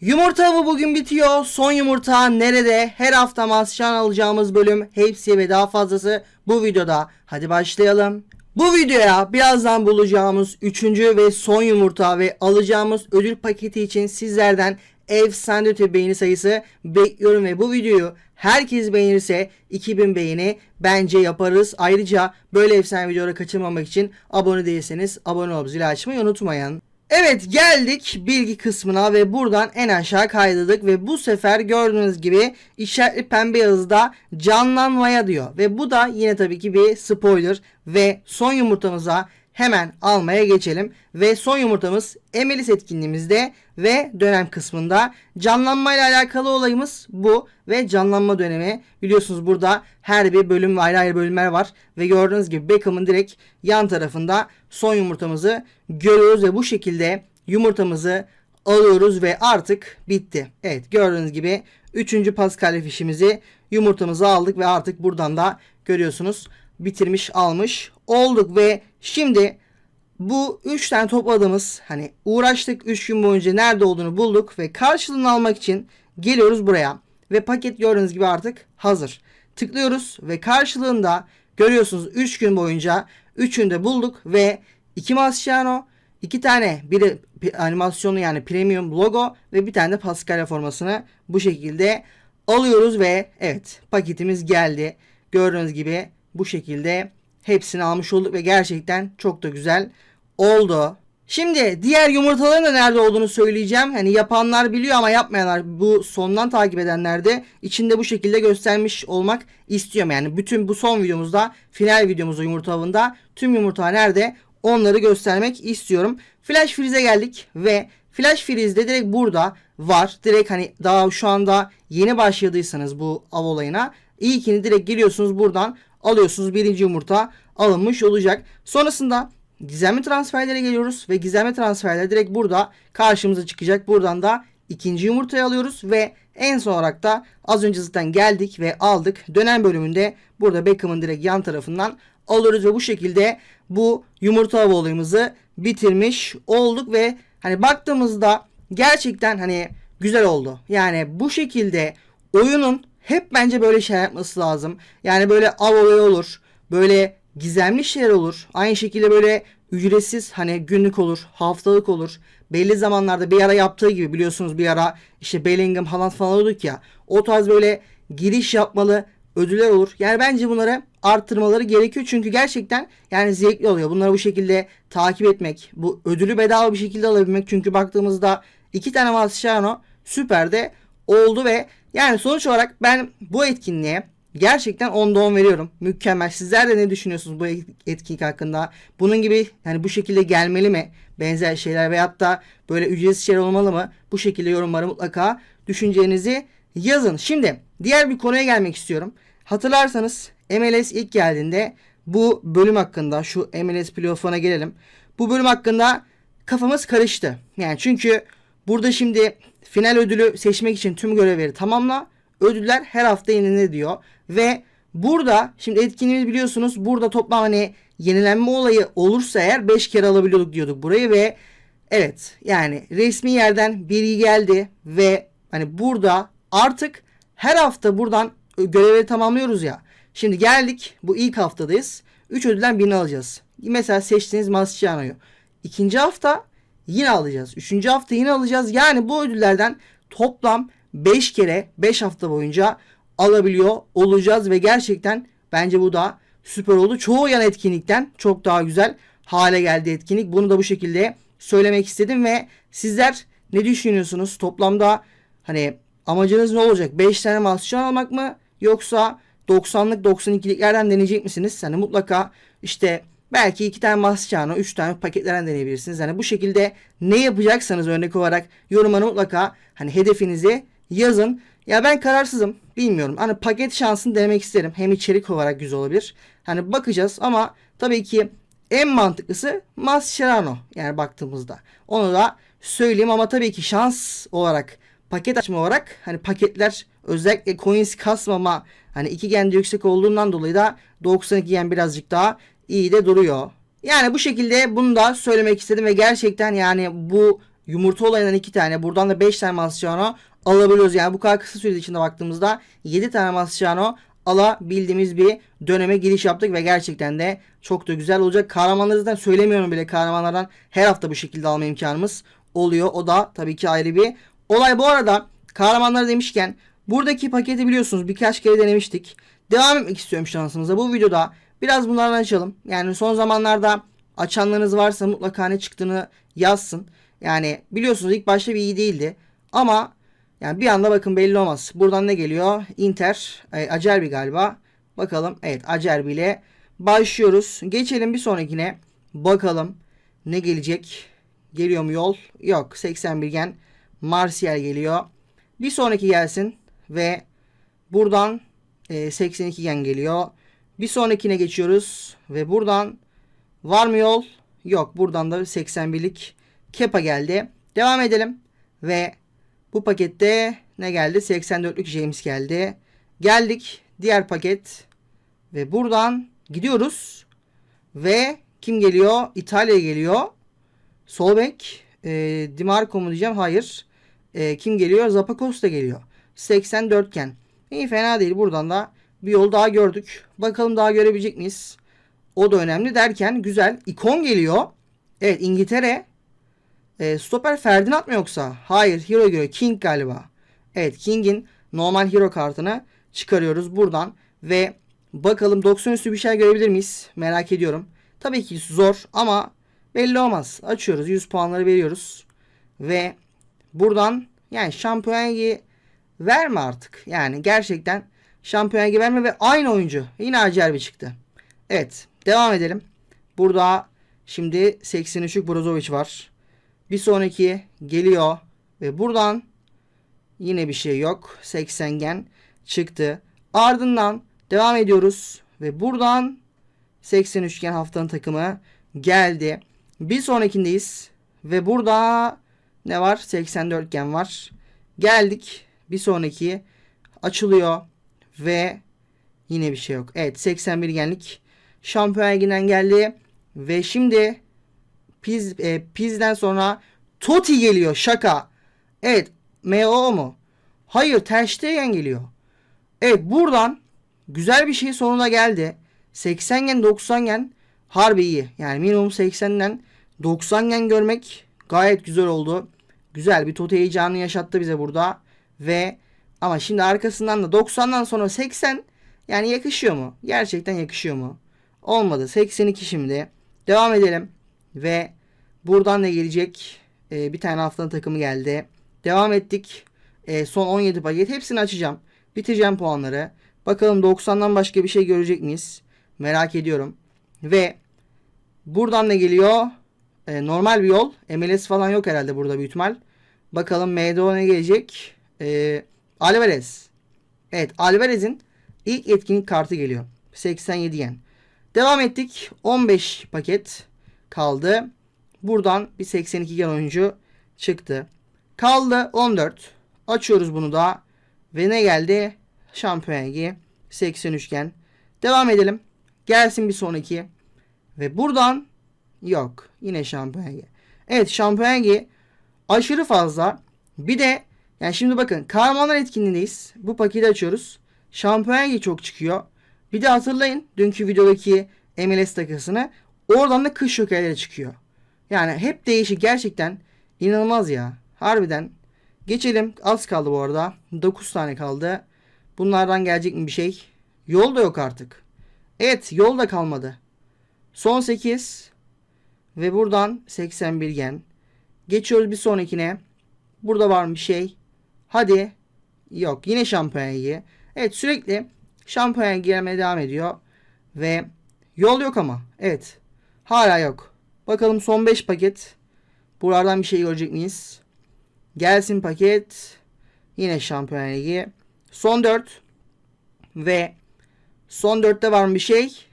Yumurta avı bugün bitiyor. Son yumurta nerede? Her hafta masşan alacağımız bölüm hepsi ve daha fazlası bu videoda. Hadi başlayalım. Bu videoya birazdan bulacağımız 3. ve son yumurta ve alacağımız ödül paketi için sizlerden efsane öte beğeni sayısı bekliyorum ve bu videoyu herkes beğenirse 2000 beğeni bence yaparız. Ayrıca böyle efsane videoları kaçırmamak için abone değilseniz abone olup zili açmayı unutmayın. Evet geldik bilgi kısmına ve buradan en aşağı kaydırdık ve bu sefer gördüğünüz gibi işaretli pembe yazıda canlanmaya diyor. Ve bu da yine tabii ki bir spoiler ve son yumurtamıza hemen almaya geçelim. Ve son yumurtamız Emelis etkinliğimizde ve dönem kısmında canlanmayla alakalı olayımız bu ve canlanma dönemi biliyorsunuz burada her bir bölüm ayrı ayrı bölümler var ve gördüğünüz gibi Beckham'ın direkt yan tarafında son yumurtamızı görüyoruz ve bu şekilde yumurtamızı alıyoruz ve artık bitti. Evet gördüğünüz gibi 3. Pascal fişimizi yumurtamızı aldık ve artık buradan da görüyorsunuz bitirmiş almış olduk ve şimdi bu 3 tane topladığımız hani uğraştık 3 gün boyunca nerede olduğunu bulduk ve karşılığını almak için geliyoruz buraya ve paket gördüğünüz gibi artık hazır. Tıklıyoruz ve karşılığında görüyorsunuz 3 gün boyunca 3'ünü de bulduk ve 2 Mascherano, 2 tane biri animasyonu yani premium logo ve bir tane de Pascal formasını bu şekilde alıyoruz ve evet paketimiz geldi. Gördüğünüz gibi bu şekilde hepsini almış olduk ve gerçekten çok da güzel oldu. Şimdi diğer yumurtaların da nerede olduğunu söyleyeceğim. Hani yapanlar biliyor ama yapmayanlar bu sondan takip edenler de içinde bu şekilde göstermiş olmak istiyorum. Yani bütün bu son videomuzda final videomuzda yumurta avında tüm yumurta nerede onları göstermek istiyorum. Flash Freeze'e geldik ve Flash Freeze'de direkt burada var. Direkt hani daha şu anda yeni başladıysanız bu av olayına ilkini direkt geliyorsunuz buradan alıyorsunuz birinci yumurta alınmış olacak. Sonrasında gizemli transferlere geliyoruz ve gizemli transferler direkt burada karşımıza çıkacak. Buradan da ikinci yumurtayı alıyoruz ve en son olarak da az önce zaten geldik ve aldık. Dönem bölümünde burada Beckham'ın direkt yan tarafından alıyoruz ve bu şekilde bu yumurta avı olayımızı bitirmiş olduk ve hani baktığımızda gerçekten hani güzel oldu. Yani bu şekilde oyunun hep bence böyle şey yapması lazım. Yani böyle av olayı olur. Böyle gizemli şeyler olur. Aynı şekilde böyle ücretsiz hani günlük olur, haftalık olur. Belli zamanlarda bir ara yaptığı gibi biliyorsunuz bir ara işte Bellingham Haaland falan oluyorduk ya. O tarz böyle giriş yapmalı ödüller olur. Yani bence bunları arttırmaları gerekiyor. Çünkü gerçekten yani zevkli oluyor. Bunları bu şekilde takip etmek. Bu ödülü bedava bir şekilde alabilmek. Çünkü baktığımızda iki tane Mascherano süper de oldu ve yani sonuç olarak ben bu etkinliğe gerçekten 10'da 10 veriyorum. Mükemmel. Sizler de ne düşünüyorsunuz bu etkinlik hakkında? Bunun gibi yani bu şekilde gelmeli mi? Benzer şeyler veyahut da böyle ücretsiz şeyler olmalı mı? Bu şekilde yorumlara mutlaka düşüncelerinizi yazın. Şimdi diğer bir konuya gelmek istiyorum. Hatırlarsanız MLS ilk geldiğinde bu bölüm hakkında şu MLS playoff'una gelelim. Bu bölüm hakkında kafamız karıştı. Yani çünkü burada şimdi final ödülü seçmek için tüm görevleri tamamla. Ödüller her hafta yenilenir diyor. Ve burada şimdi etkinliğimiz biliyorsunuz burada toplam hani yenilenme olayı olursa eğer 5 kere alabiliyorduk diyorduk burayı ve evet yani resmi yerden biri geldi ve hani burada artık her hafta buradan görevleri tamamlıyoruz ya. Şimdi geldik bu ilk haftadayız. 3 ödülden birini alacağız. Mesela seçtiğiniz Mascherano'yu. İkinci hafta yine alacağız. Üçüncü hafta yine alacağız. Yani bu ödüllerden toplam 5 kere 5 hafta boyunca alabiliyor olacağız ve gerçekten bence bu da süper oldu. Çoğu yan etkinlikten çok daha güzel hale geldi etkinlik. Bunu da bu şekilde söylemek istedim ve sizler ne düşünüyorsunuz? Toplamda hani amacınız ne olacak? 5 tane masyon almak mı yoksa 90'lık 92'liklerden deneyecek misiniz? Hani mutlaka işte belki iki tane Mascherano, üç tane paketlerden deneyebilirsiniz. Hani bu şekilde ne yapacaksanız örnek olarak yorumlara mutlaka hani hedefinizi yazın. Ya ben kararsızım. Bilmiyorum. Hani paket şansını denemek isterim. Hem içerik olarak güzel olabilir. Hani bakacağız ama tabii ki en mantıklısı Mascherano yani baktığımızda. Onu da söyleyeyim ama tabii ki şans olarak paket açma olarak hani paketler özellikle coins kasmama hani iki gen yüksek olduğundan dolayı da 92 gen birazcık daha iyi de duruyor. Yani bu şekilde bunu da söylemek istedim ve gerçekten yani bu yumurta olayından 2 tane. Buradan da 5 tane Mascherano alabiliyoruz. Yani bu kadar kısa süre içinde baktığımızda 7 tane Mascherano alabildiğimiz bir döneme giriş yaptık ve gerçekten de çok da güzel olacak. Kahramanları zaten söylemiyorum bile kahramanlardan her hafta bu şekilde alma imkanımız oluyor. O da tabii ki ayrı bir olay. Bu arada kahramanları demişken buradaki paketi biliyorsunuz birkaç kere denemiştik. Devam etmek istiyorum şansımıza. Bu videoda biraz bunlardan açalım. Yani son zamanlarda açanlarınız varsa mutlaka ne çıktığını yazsın. Yani biliyorsunuz ilk başta bir iyi değildi. Ama yani bir anda bakın belli olmaz. Buradan ne geliyor? Inter, e, Acerbi galiba. Bakalım. Evet Acerbi ile başlıyoruz. Geçelim bir sonrakine. Bakalım ne gelecek? Geliyor mu yol? Yok. 81 gen Martial geliyor. Bir sonraki gelsin ve buradan e, 82 gen geliyor. Bir sonrakine geçiyoruz ve buradan var mı yol? Yok. Buradan da 81'lik Kepa geldi. Devam edelim ve bu pakette ne geldi? 84'lük James geldi. Geldik diğer paket ve buradan gidiyoruz ve kim geliyor? İtalya geliyor. Sol bek e, Di Marco mu diyeceğim? Hayır. E, kim geliyor? Zapacosta geliyor. 84 iken. İyi fena değil. Buradan da bir yol daha gördük. Bakalım daha görebilecek miyiz? O da önemli derken güzel. ikon geliyor. Evet İngiltere. E, stoper Ferdinand mı yoksa? Hayır. Hero geliyor. King galiba. Evet King'in normal hero kartını çıkarıyoruz buradan. Ve bakalım 90 üstü bir şey görebilir miyiz? Merak ediyorum. Tabii ki zor ama belli olmaz. Açıyoruz. 100 puanları veriyoruz. Ve buradan yani şampiyon ligi verme artık. Yani gerçekten şampiyon ligi verme ve aynı oyuncu. Yine Acerbi çıktı. Evet. Devam edelim. Burada şimdi 83'lük Brozovic var. Bir sonraki geliyor. Ve buradan yine bir şey yok. 80 gen çıktı. Ardından devam ediyoruz. Ve buradan 83 gen haftanın takımı geldi. Bir sonrakindeyiz. Ve burada ne var? 84 gen var. Geldik. Bir sonraki açılıyor. Ve yine bir şey yok. Evet 81 genlik Şampiyon Ligi'nden geldi. Ve şimdi Piz, e, Piz'den sonra Totti geliyor. Şaka. Evet. MO mu? Hayır. Ter Stegen geliyor. Evet buradan güzel bir şey sonuna geldi. 80 gen 90 gen harbi iyi. Yani minimum 80'den 90 gen görmek gayet güzel oldu. Güzel bir Totti heyecanı yaşattı bize burada. Ve ama şimdi arkasından da 90'dan sonra 80 yani yakışıyor mu? Gerçekten yakışıyor mu? Olmadı. 82 şimdi. Devam edelim. Ve buradan ne gelecek? Ee, bir tane haftanın takımı geldi. Devam ettik. Ee, son 17 paket. Hepsini açacağım. Bitireceğim puanları. Bakalım 90'dan başka bir şey görecek miyiz? Merak ediyorum. Ve buradan ne geliyor? Ee, normal bir yol. MLS falan yok herhalde burada büyük. Bakalım MDO ne gelecek? Ee, Alvarez. Evet Alvarez'in ilk etkinlik kartı geliyor. 87 yen. Devam ettik. 15 paket kaldı. Buradan bir 82 gen oyuncu çıktı. Kaldı 14. Açıyoruz bunu da. Ve ne geldi? Şampiyon Ligi 83 gen. Devam edelim. Gelsin bir sonraki. Ve buradan yok. Yine Şampiyon. Evet Şampiyon aşırı fazla. Bir de yani şimdi bakın kahramanlar etkinliğindeyiz. Bu paketi açıyoruz. Şampiyon çok çıkıyor. Bir de hatırlayın dünkü videodaki MLS takısını. Oradan da kış jokerleri çıkıyor. Yani hep değişik gerçekten inanılmaz ya. Harbiden. Geçelim. Az kaldı bu arada. 9 tane kaldı. Bunlardan gelecek mi bir şey? Yol da yok artık. Evet yol da kalmadı. Son 8. Ve buradan 81 gen. Geçiyoruz bir sonrakine. Burada var mı bir şey? Hadi. Yok. Yine şampiyon ligi. Evet sürekli şampiyon ligi gelmeye devam ediyor. Ve yol yok ama. Evet. Hala yok. Bakalım son 5 paket. Buralardan bir şey görecek miyiz? Gelsin paket. Yine şampiyon ligi. Son 4. Ve son 4'te var mı bir şey?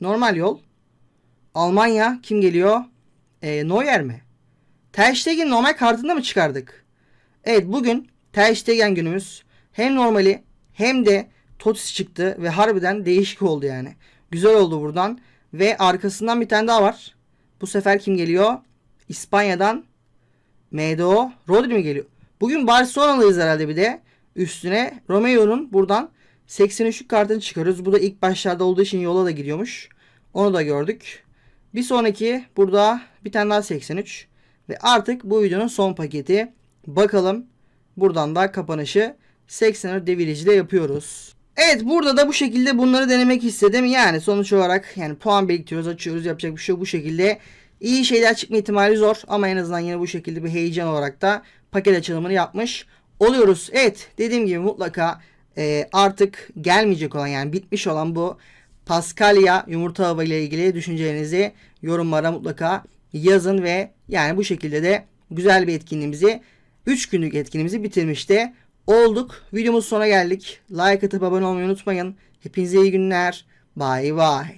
Normal yol. Almanya kim geliyor? E, Neuer mi? Ter Stegen normal kartında mı çıkardık? Evet bugün Ter Stegen günümüz. Hem normali hem de Totis çıktı ve harbiden değişik oldu yani. Güzel oldu buradan. Ve arkasından bir tane daha var. Bu sefer kim geliyor? İspanya'dan MDO. Rodri mi geliyor? Bugün Barcelona'lıyız herhalde bir de. Üstüne Romeo'nun buradan 83'lük kartını çıkarıyoruz. Bu da ilk başlarda olduğu için yola da gidiyormuş. Onu da gördük. Bir sonraki burada bir tane daha 83. Ve artık bu videonun son paketi. Bakalım buradan da kapanışı 84 deviriciyle yapıyoruz. Evet burada da bu şekilde bunları denemek istedim. Yani sonuç olarak yani puan biriktiriyoruz açıyoruz yapacak bir şey. Bu şekilde iyi şeyler çıkma ihtimali zor. Ama en azından yine bu şekilde bir heyecan olarak da paket açılımını yapmış oluyoruz. Evet dediğim gibi mutlaka e, artık gelmeyecek olan yani bitmiş olan bu Paskalya yumurta hava ile ilgili düşüncelerinizi yorumlara mutlaka yazın ve yani bu şekilde de güzel bir etkinliğimizi 3 günlük etkinliğimizi bitirmişti. Olduk. Videomuz sona geldik. Like atıp abone olmayı unutmayın. Hepinize iyi günler. Bye bye.